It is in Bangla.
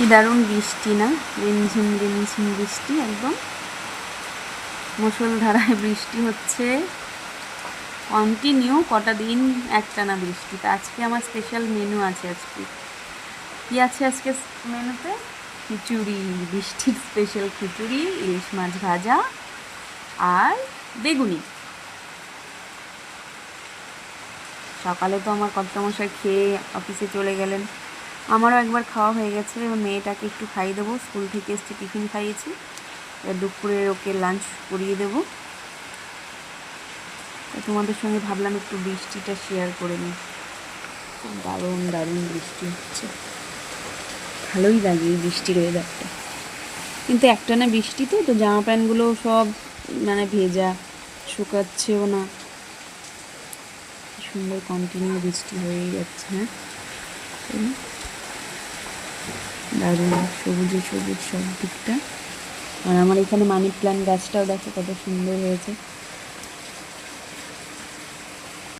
কি দারুণ বৃষ্টি না? রিমঝিম রিমঝিম বৃষ্টি একদম। মুসলধারায় বৃষ্টি হচ্ছে। কন্টিনিউ কটা দিন একটানা বৃষ্টি। তা আজকে আমার স্পেশাল মেনু আছে আজকে। কি আছে আজকে মেনুতে? খিচুড়ি, বৃষ্টির স্পেশাল খিচুড়ি, ইলিশ মাছ ভাজা আর বেগুনি। সকালে তো আমার কর্তামশাই খেয়ে অফিসে চলে গেলেন। আমারও একবার খাওয়া হয়ে গেছে, এবার মেয়েটাকে একটু খাইয়ে দেবো। স্কুল থেকে এসছে, টিফিন খাইয়েছি। এবার দুপুরে ওকে লাঞ্চ করিয়ে দেবো। তোমাদের সঙ্গে ভাবলাম একটু বৃষ্টিটা শেয়ার করে নিই। দারুণ দারুণ বৃষ্টি হচ্ছে। ভালোই লাগে এই বৃষ্টির ওয়েদারটা কিন্তু একটানা বৃষ্টি তো তো জামা প্যান্টগুলো সব মানে ভেজা, শুকাচ্ছেও না। সুন্দর কন্টিনিউ বৃষ্টি হয়েই যাচ্ছে হ্যাঁ? না? দারুণ সবুজে সবুজ সব দিকটা। আর আমার এখানে মানি প্ল্যান্ট গাছটাও দেখো কত সুন্দর হয়েছে।